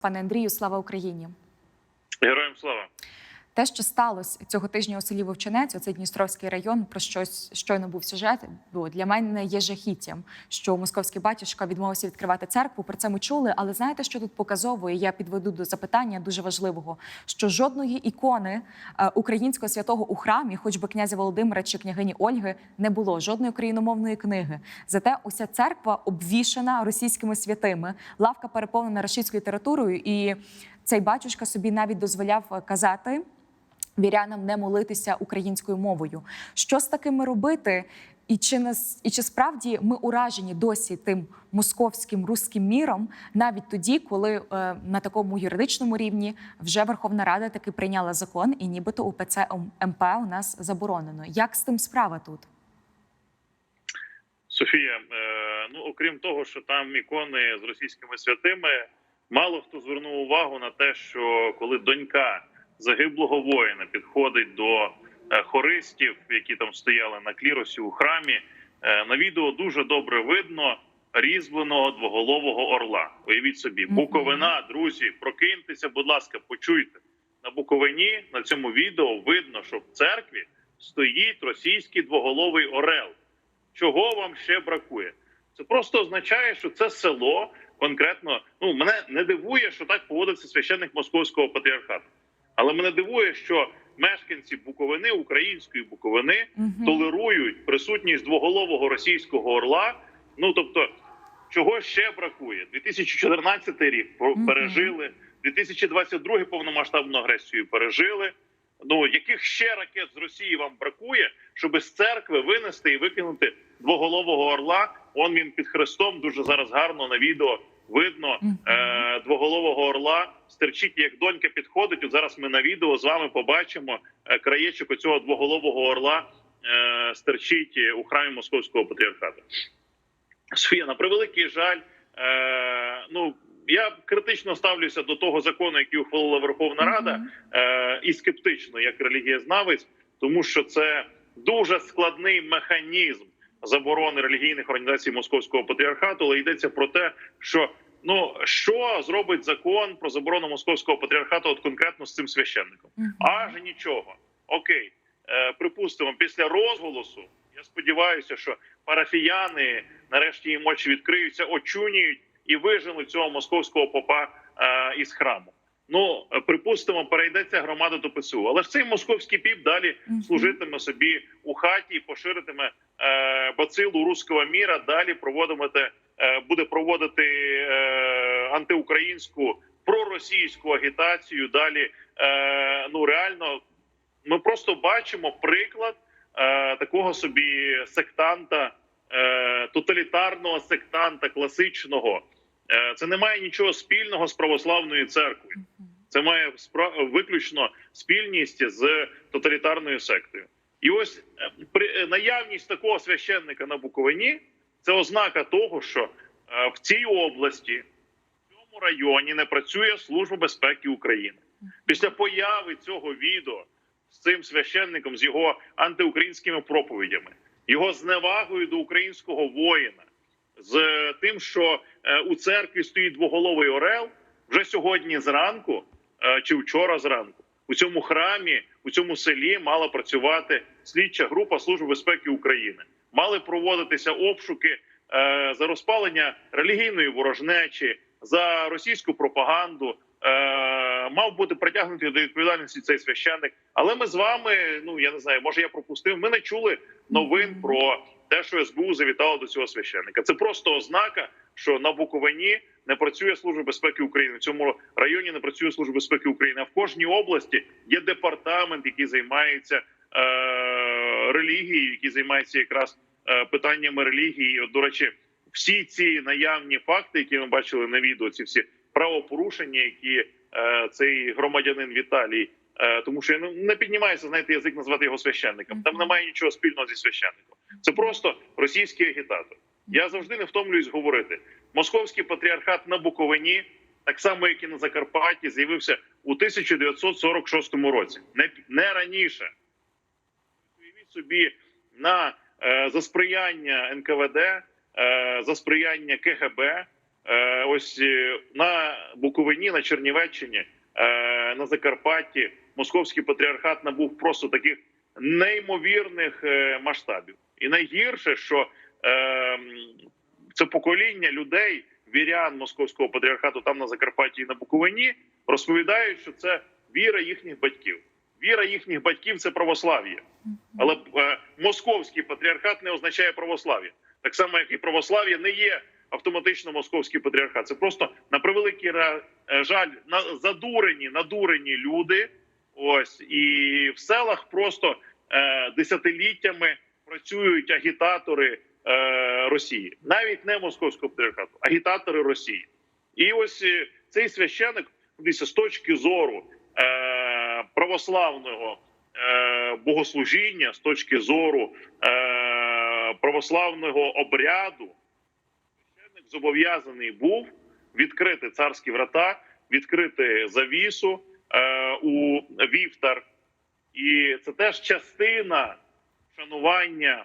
Пане Андрію, слава Україні! Героям слава. Те, що сталося цього тижня у селі Вовчинець, оцей Дністровський район, про щось щойно був сюжет. Бо для мене є жахіттям, що московський батюшка відмовився відкривати церкву. Про це ми чули. Але знаєте, що тут показово? І Я підведу до запитання дуже важливого: що жодної ікони е, українського святого у храмі, хоч би князя Володимира чи княгині Ольги, не було жодної україномовної книги. Зате уся церква обвішана російськими святими, лавка переповнена російською літературою, і цей батюшка собі навіть дозволяв е, казати вірянам не молитися українською мовою. Що з такими робити? І чи нас і чи справді ми уражені досі тим московським руським міром, навіть тоді, коли е, на такому юридичному рівні вже Верховна Рада таки прийняла закон, і нібито УПЦ МП у нас заборонено. Як з тим справа тут? Софія, е, ну окрім того, що там ікони з російськими святими, мало хто звернув увагу на те, що коли донька загиблого воїна підходить до е, хористів, які там стояли на кліросі у храмі, е, на відео дуже добре видно різьбленого двоголового орла. Уявіть собі, Буковина, друзі, прокиньтеся, будь ласка, почуйте на Буковині. На цьому відео видно, що в церкві стоїть російський двоголовий орел. Чого вам ще бракує? Це просто означає, що це село конкретно. Ну мене не дивує, що так поводиться священник московського патріархату. Але мене дивує, що мешканці Буковини, української Буковини, Мгм. толерують присутність двоголового російського орла. Ну тобто, чого ще бракує? 2014 рік пережили, 2022 повномасштабну агресію пережили. Ну яких ще ракет з Росії вам бракує, щоб з церкви винести і викинути двоголового орла? Он він під хрестом дуже зараз гарно на відео видно е, двоголового орла. Стерчить, як донька підходить. От зараз ми на відео з вами побачимо е, краєчок оцього двоголового орла е, стерчить у храмі московського патріархату. Софія, на превеликий жаль, е, ну я критично ставлюся до того закону, який ухвалила Верховна Рада, е, і скептично як релігієзнавець, тому що це дуже складний механізм заборони релігійних організацій московського патріархату. Але йдеться про те, що ну що зробить закон про заборону московського патріархату, от конкретно з цим священником. Аж нічого. Окей, е, припустимо, після розголосу. Я сподіваюся, що парафіяни нарешті їм очі відкриються, очуніють і виженуть цього московського попа е, із храму. Ну припустимо, перейдеться громада до ПСУ. Але ж цей московський піп далі служитиме собі у хаті і поширитиме е, бацилу руського міра. Далі проводитиме, е, буде проводити е, антиукраїнську проросійську агітацію. Далі е, ну реально ми просто бачимо приклад е, такого собі сектанта, е, тоталітарного сектанта класичного. Е, це не має нічого спільного з православною церквою. Це має виключно спільність з тоталітарною сектою. І ось е, при е, наявність такого священника на Буковині це ознака того, що е, в цій області, в цьому районі не працює Служба безпеки України. Після появи цього відео з цим священником, з його антиукраїнськими проповідями, його зневагою до українського воїна, з тим, що у церкві стоїть двоголовий орел, вже сьогодні зранку чи вчора зранку у цьому храмі, у цьому селі мала працювати слідча група Служби безпеки України. Мали проводитися обшуки е, за розпалення релігійної ворожнечі, за російську пропаганду. Е, мав бути притягнутий до відповідальності цей священник. Але ми з вами, ну я не знаю, може я пропустив. Ми не чули новин про те, що СБУ завітало до цього священника. Це просто ознака, що на Буковині не працює служба безпеки України. В цьому районі не працює служба безпеки України. А в кожній області є департамент, який займається е, релігією, який займається якраз е, питаннями релігії. От, до речі, всі ці наявні факти, які ми бачили на відео, ці всі правопорушення, які е, цей громадянин Віталій. е, Тому що ну, не піднімається знаєте, язик назвати його священником. Там немає нічого спільного зі священником. Це просто російський агітатор. Я завжди не втомлююсь говорити. Московський патріархат на Буковині, так само як і на Закарпатті, з'явився у 1946 році, не, не раніше. Уявіть собі на е, за сприяння НКВД, е, за сприяння КГБ Е, ось е, на Буковині, на Чернівеччині, е, на Закарпатті московський патріархат набув просто таких неймовірних е, масштабів. І найгірше, що це покоління людей, вірян московського патріархату там на Закарпатті і на Буковині, розповідають, що це віра їхніх батьків. Віра їхніх батьків це православ'я. Але е, московський патріархат не означає православ'я. Так само, як і православ'я не є автоматично московський патріархат. Це просто на превеликий е, жаль, на задурені, надурені люди. Ось і в селах просто е, десятиліттями працюють агітатори е, Росії, навіть не московського патріархату, агітатори Росії. І ось е, цей священик, дивіться, з точки зору е, православного е, богослужіння, з точки зору е, православного обряду, священник зобов'язаний був відкрити царські врата, відкрити завісу е, у вівтар, і це теж частина шанування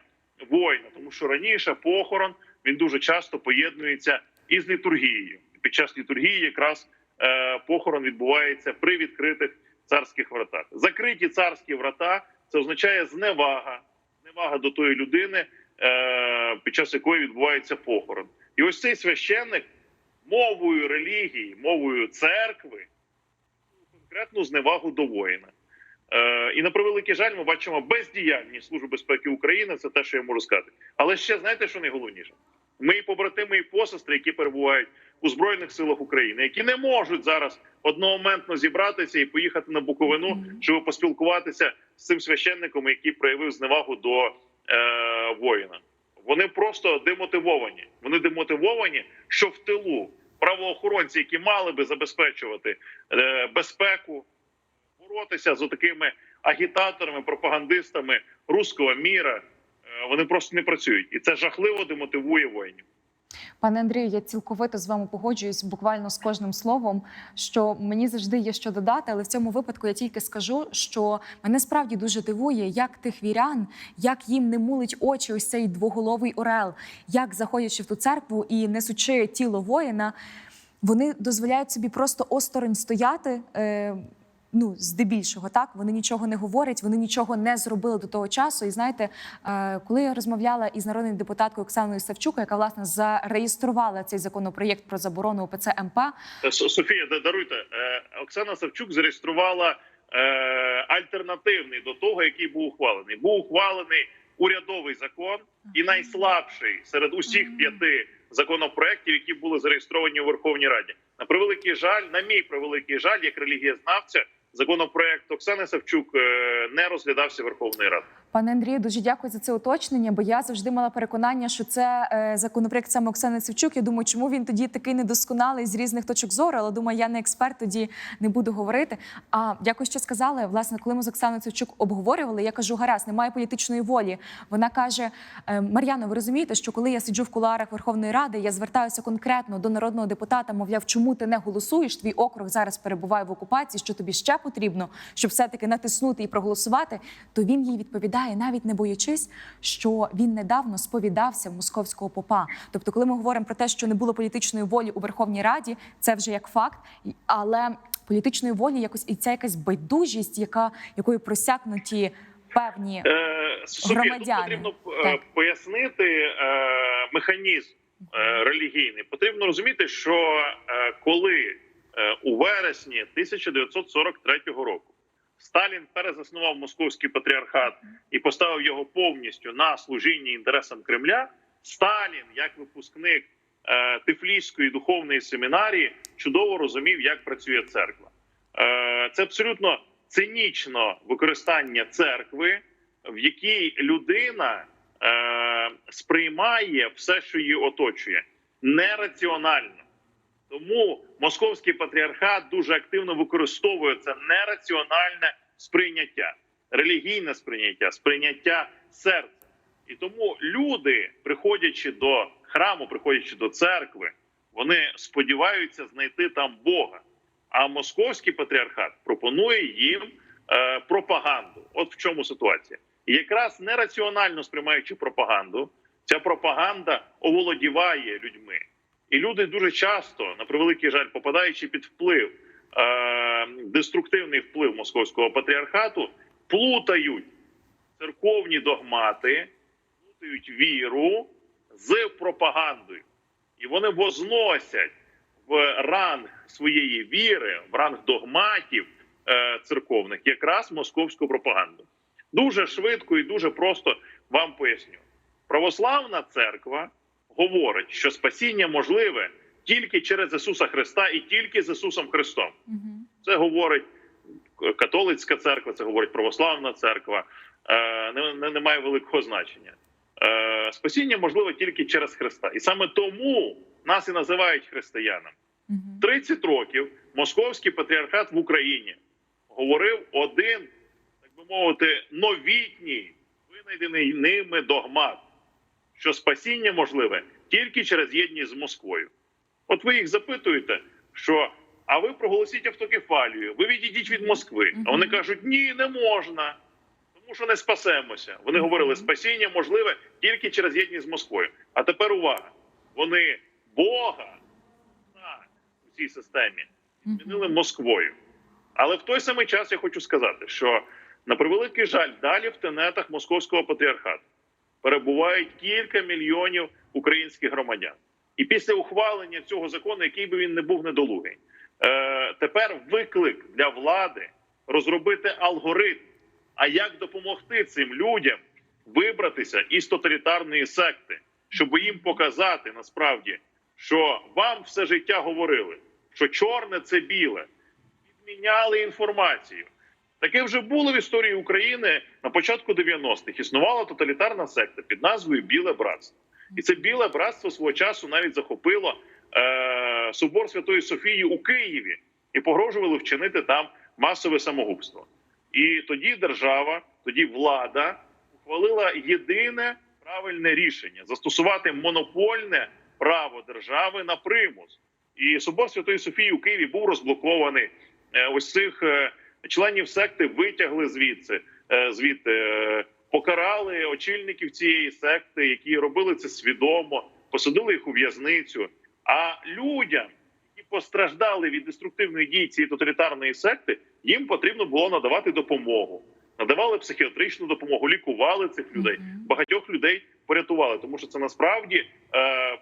воїна, тому що раніше похорон він дуже часто поєднується із літургією. Під час літургії якраз е, похорон відбувається при відкритих царських вратах. Закриті царські врата це означає зневага, зневага до тої людини, е, під час якої відбувається похорон. І ось цей священник мовою релігії, мовою церкви, конкретну зневагу до воїна. Е, і на превеликий жаль, ми бачимо бездіяльність Служби безпеки України. Це те, що я можу сказати. Але ще знаєте, що найголовніше? Мої побратими і посестри, які перебувають у збройних силах України, які не можуть зараз одномоментно зібратися і поїхати на Буковину, щоб поспілкуватися з цим священником, який проявив зневагу до е, воїна. Вони просто демотивовані. Вони демотивовані, що в тилу правоохоронці, які мали би забезпечувати е, безпеку, боротися з такими агітаторами, пропагандистами руського міра. е, Вони просто не працюють, і це жахливо демотивує воїнів. Пане Андрію, я цілковито з вами погоджуюсь буквально з кожним словом, що мені завжди є що додати, але в цьому випадку я тільки скажу, що мене справді дуже дивує, як тих вірян, як їм не мулить очі ось цей двоголовий орел, як заходячи в ту церкву і несучи тіло воїна, вони дозволяють собі просто осторонь стояти. Е, Ну, здебільшого, так вони нічого не говорять, вони нічого не зробили до того часу. І знаєте, е, коли я розмовляла із народною депутаткою Оксаною Савчук, яка власне зареєструвала цей законопроєкт про заборону УПЦ МП, Е, Софія, да- даруйте е, Оксана Савчук зареєструвала альтернативний до того, який був ухвалений. Був ухвалений урядовий закон і найслабший серед усіх п'яти законопроєктів, які були зареєстровані у Верховній Раді. На превеликий жаль, на мій превеликий жаль, як релігієзнавця, законопроєкт Оксани Савчук е, не розглядався Верховної Ради. Пане Андрію, дуже дякую за це уточнення, бо я завжди мала переконання, що це е, законопроект саме Оксани Савчук. Я думаю, чому він тоді такий недосконалий з різних точок зору, але думаю, я не експерт, тоді не буду говорити. А дякую, що сказали. Власне, коли ми з Оксаною Савчук обговорювали, я кажу, гаразд, немає політичної волі. Вона каже: «Е, Мар'яно, ви розумієте, що коли я сиджу в кулуарах Верховної Ради, я звертаюся конкретно до народного депутата, мовляв, чому ти не голосуєш? Твій округ зараз перебуває в окупації. Що тобі ще потрібно, щоб все-таки натиснути і проголосувати? То він їй відповідає, навіть не боячись, що він недавно сповідався в московського попа. Тобто, коли ми говоримо про те, що не було політичної волі у Верховній Раді, це вже як факт, але політичної волі якось і ця якась байдужість, яка якою просякнуті певні Е, Софія, тут Громадяни. потрібно е, Так. пояснити е, механізм релігійний. Потрібно розуміти, що коли у вересні 1943 року Сталін перезаснував московський патріархат і поставив його повністю на служіння інтересам Кремля. Сталін, як випускник е, Тифліської духовної семінарії, чудово розумів, як працює церква. Е, це абсолютно цинічно використання церкви, в якій людина е, сприймає все, що її оточує, нераціонально. Тому московський патріархат дуже активно використовує це нераціональне сприйняття, релігійне сприйняття, сприйняття серця. І тому люди, приходячи до храму, приходячи до церкви, вони сподіваються знайти там Бога. А московський патріархат пропонує їм е, пропаганду. От в чому ситуація. І якраз нераціонально сприймаючи пропаганду, ця пропаганда оволодіває людьми. І люди дуже часто, на превеликий жаль, попадаючи під вплив, е, деструктивний вплив московського патріархату, плутають церковні догмати, плутають віру з пропагандою. І вони возносять в ранг своєї віри, в ранг догматів е, церковних, якраз московську пропаганду. Дуже швидко і дуже просто вам поясню. Православна церква говорить, що спасіння можливе тільки через Ісуса Христа і тільки з Ісусом Христом. Мгм. Це говорить католицька церква, це говорить православна церква. Е, не, не, не має великого значення. Е, спасіння можливе тільки через Христа. І саме тому нас і називають християнами. Мгм. 30 років московський патріархат в Україні говорив один, так би мовити, новітній, винайдений ними догмат, що спасіння можливе тільки через єдність з Москвою. От ви їх запитуєте, що а ви проголосіть автокефалію, ви відійдіть від Москви. А вони кажуть, ні, не можна. Тому що не спасемося. Вони говорили, спасіння можливе тільки через єдність з Москвою. А тепер увага! Вони Бога у цій системі змінили Москвою. Але в той самий час я хочу сказати, що на превеликий жаль, далі в тенетах московського патріархату перебувають кілька мільйонів українських громадян. І після ухвалення цього закону, який би він не був недолугий, е, тепер виклик для влади розробити алгоритм. А як допомогти цим людям вибратися із тоталітарної секти, щоб їм показати насправді, що вам все життя говорили, що чорне це біле, підміняли інформацію. Таке вже було в історії України на початку 90-х. Існувала тоталітарна секта під назвою Біле Братство. І це біле братство свого часу навіть захопило е, собор Святої Софії у Києві і погрожували вчинити там масове самогубство. І тоді держава, тоді влада ухвалила єдине правильне рішення застосувати монопольне право держави на примус. І собор Святої Софії у Києві був розблокований. Е, Ось цих е, членів секти витягли звідси, е, звідти е, покарали очільників цієї секти, які робили це свідомо, посадили їх у в'язницю. А людям, які постраждали від деструктивної дії цієї тоталітарної секти, їм потрібно було надавати допомогу. Надавали психіатричну допомогу, лікували цих людей. Багатьох людей порятували, тому що це насправді е,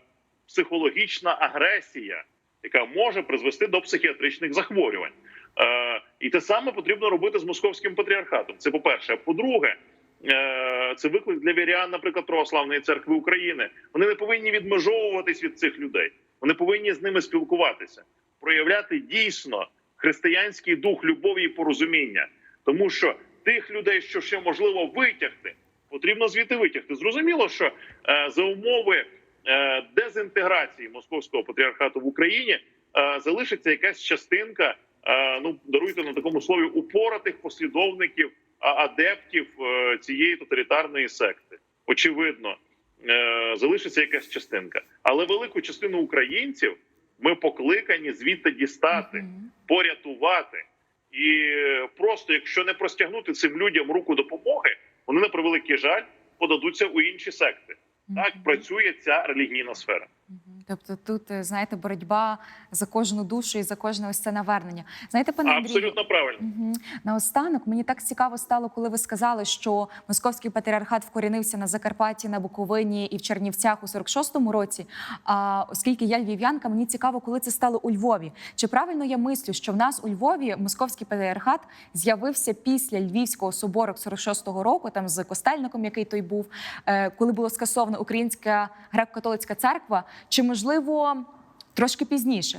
психологічна агресія, яка може призвести до психіатричних захворювань. Е, і те саме потрібно робити з московським патріархатом. Це по перше. По-друге, е, це виклик для вірян, наприклад, православної церкви України. Вони не повинні відмежовуватись від цих людей. Вони повинні з ними спілкуватися, проявляти дійсно християнський дух любові і порозуміння, тому що тих людей, що ще можливо витягти, потрібно звідти витягти. Зрозуміло, що е, за умови дезінтеграції московського патріархату в Україні залишиться якась частинка. Е, Ну даруйте на такому слові упоратих послідовників адептів е, цієї тоталітарної секти. Очевидно, е, залишиться якась частинка, але велику частину українців ми покликані звідти дістати порятувати. І просто, якщо не простягнути цим людям руку допомоги, вони на превеликий жаль подадуться у інші секти. Так працює ця релігійна сфера. Тобто тут, е, знаєте, боротьба за кожну душу і за кожне ось це навернення. Знаєте, пане Андрію, Абсолютно правильно. Наостанок мені так цікаво стало, коли ви сказали, що московський патріархат вкорінився на Закарпатті, на Буковині і в Чернівцях у 46-му році. А оскільки я львів'янка, мені цікаво, коли це стало у Львові. Чи правильно я мислю, що в нас у Львові московський патріархат з'явився після Львівського собору 46-го року, там з костельником, який той був, е, коли було скасовано Українська греко-католицька церква, чи можливо трошки пізніше?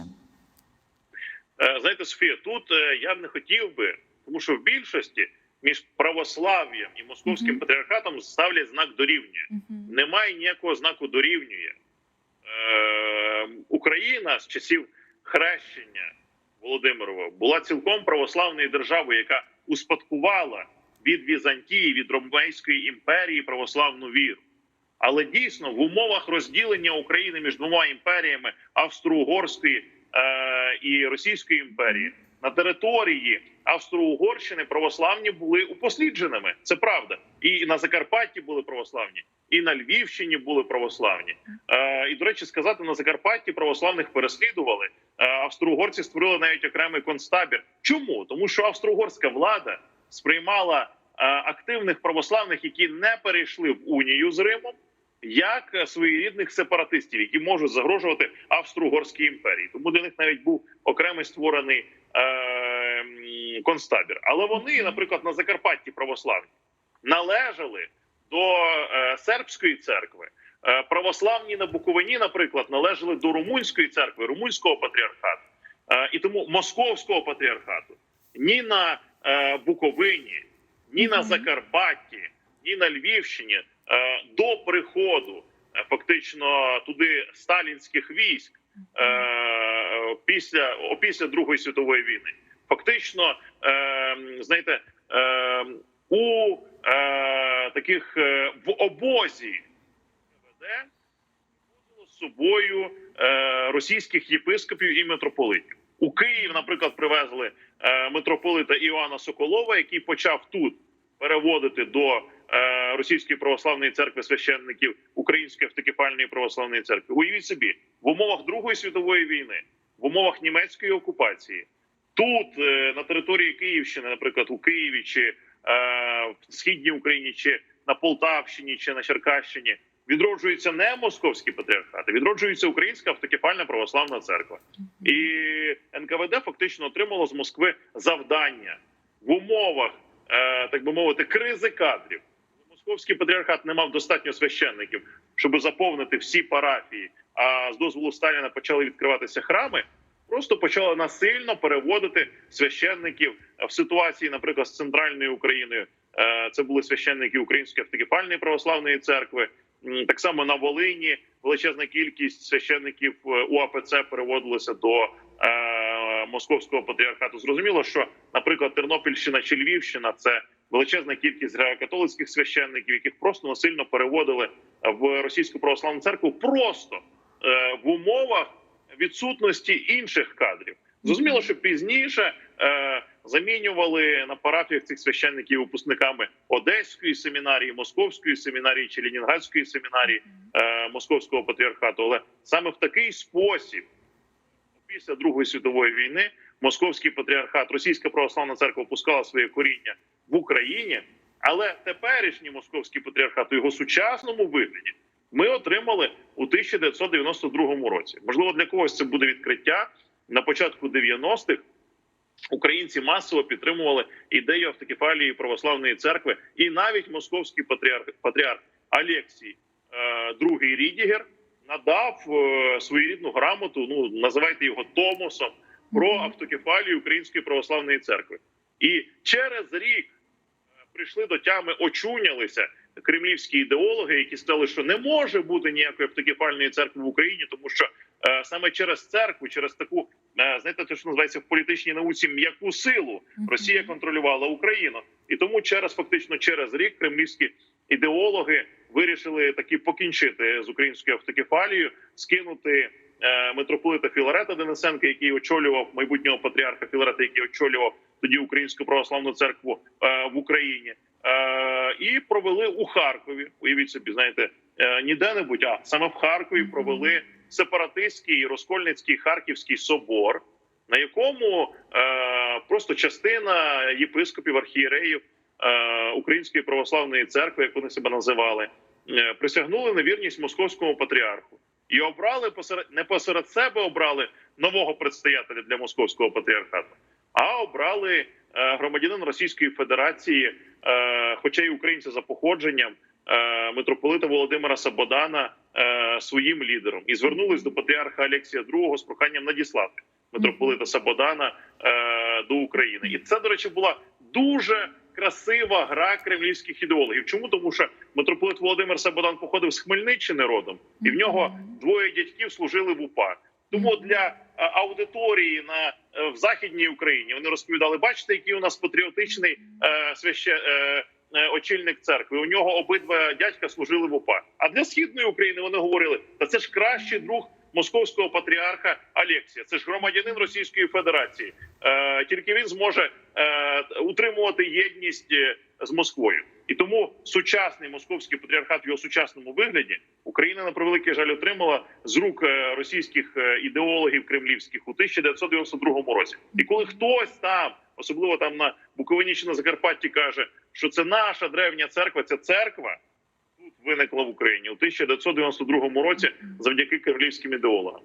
Е, Знаєте, Софія, тут е, я б не хотів би, тому що в більшості між православ'ям і московським Мгм. патріархатом ставлять знак дорівнює. Мгм. Немає ніякого знаку дорівнює. Е, Україна з часів хрещення Володимирова була цілком православною державою, яка успадкувала від Візантії, від Ромейської імперії православну віру. Але дійсно в умовах розділення України між двома імперіями Австро-Угорської е, і Російської імперії на території Австро-Угорщини православні були упослідженими. Це правда. І на Закарпатті були православні, і на Львівщині були православні. Е, і до речі, сказати на Закарпатті православних переслідували. Е, австро-угорці створили навіть окремий концтабір. Чому? Тому що австро-угорська влада сприймала е, активних православних, які не перейшли в унію з Римом, як е, своєрідних сепаратистів, які можуть загрожувати Австро-Угорській імперії. Тому для них навіть був окремий створений е, концтабір. Але вони, наприклад, на Закарпатті православні належали до е, сербської церкви. Е, православні на Буковині, наприклад, належали до румунської церкви, румунського патріархату, Е, і тому московського патріархату ні на е, Буковині, ні на Закарпатті, ні на Львівщині до приходу е, фактично туди сталінських військ е, після опісля Другої світової війни. Фактично, е, знаєте, е, у е, таких е, в обозі возило з собою е, російських єпископів і митрополитів. У Київ, наприклад, привезли е, митрополита Іоанна Соколова, який почав тут переводити до е, російської православної церкви священників Української автокефальної православної церкви. Уявіть собі, в умовах Другої світової війни, в умовах німецької окупації, тут е, на території Київщини, наприклад, у Києві чи е, в східній Україні, чи на Полтавщині, чи на Черкащині. Відроджується не московський патріархат, а відроджується Українська автокефальна православна церква. І НКВД фактично отримало з Москви завдання в умовах, е, так би мовити, кризи кадрів. Московський патріархат не мав достатньо священників, щоб заповнити всі парафії. А з дозволу Сталіна почали відкриватися храми. Просто почали насильно переводити священників в ситуації, наприклад, з центральною Україною. Е, Це були священники Української автокефальної православної церкви. Так само на Волині величезна кількість священників е, УАПЦ переводилася до е, московського патріархату. Зрозуміло, що, наприклад, Тернопільщина чи Львівщина це величезна кількість греко-католицьких священників, яких просто насильно переводили в російську православну церкву, просто е, в умовах відсутності інших кадрів. Зрозуміло, що пізніше е, замінювали на парафіях цих священників випускниками Одеської семінарії, Московської семінарії чи Ленінградської семінарії е, Московського патріархату. Але саме в такий спосіб, після Другої світової війни, Московський патріархат, Російська православна церква опускала своє коріння в Україні. Але теперішній московський патріархат у його сучасному вигляді ми отримали у 1992 році. Можливо, для когось це буде відкриття на початку 90-х. Українці масово підтримували ідею автокефалії православної церкви, і навіть московський патріарх патріарх Алексій е, другий Рідігер надав е, своєрідну грамоту. Ну називайте його Томосом про автокефалію Української православної церкви. І через рік е, прийшли до тями, очунялися кремлівські ідеологи, які сказали, що не може бути ніякої автокефальної церкви в Україні, тому що е, саме через церкву, через таку е, знаєте, те, що називається в політичній науці м'яку силу, Росія контролювала Україну, і тому через фактично через рік кремлівські ідеологи вирішили таки покінчити з українською автокефалією, скинути е, митрополита Філарета Денисенка, який очолював майбутнього патріарха Філарета, який очолював тоді Українську православну церкву е, в Україні, е, і провели у Харкові. Уявіть собі, знаєте, е, не де-небудь, а саме в Харкові провели сепаратистський розкольницький харківський собор, на якому е, просто частина єпископів архієреїв е, Української православної церкви, як вони себе називали, е, присягнули на вірність московському патріарху. І обрали посеред не посеред себе обрали нового предстоятеля для московського патріархату, а обрали е, громадянин Російської Федерації, е, хоча й українця за походженням, е, митрополита Володимира Сабодана своїм лідером і звернулись до патріарха Алексія II з проханням надіслати митрополита Сабодана до України. І це, до речі, була дуже красива гра кремлівських ідеологів. Чому тому, що митрополит Володимир Сабодан походив з Хмельниччини родом, і в нього двоє дядьків служили в УПА. Тому для е, аудиторії на е, в західній Україні вони розповідали: бачите, який у нас патріотичний е, свяще, е, е, очільник церкви. У нього обидва дядька служили в УПА. А для східної України вони говорили: та це ж кращий друг московського патріарха Алексія. Це ж громадянин Російської Федерації. Е, тільки він зможе е, утримувати єдність з Москвою. І тому сучасний московський патріархат в його сучасному вигляді Україна на превеликий жаль отримала з рук е, російських е, ідеологів кремлівських у 1992 році. І коли хтось там, особливо там на Буковині чи на Закарпатті, каже, що це наша древня церква, ця церква тут виникла в Україні у 1992 році завдяки кремлівським ідеологам.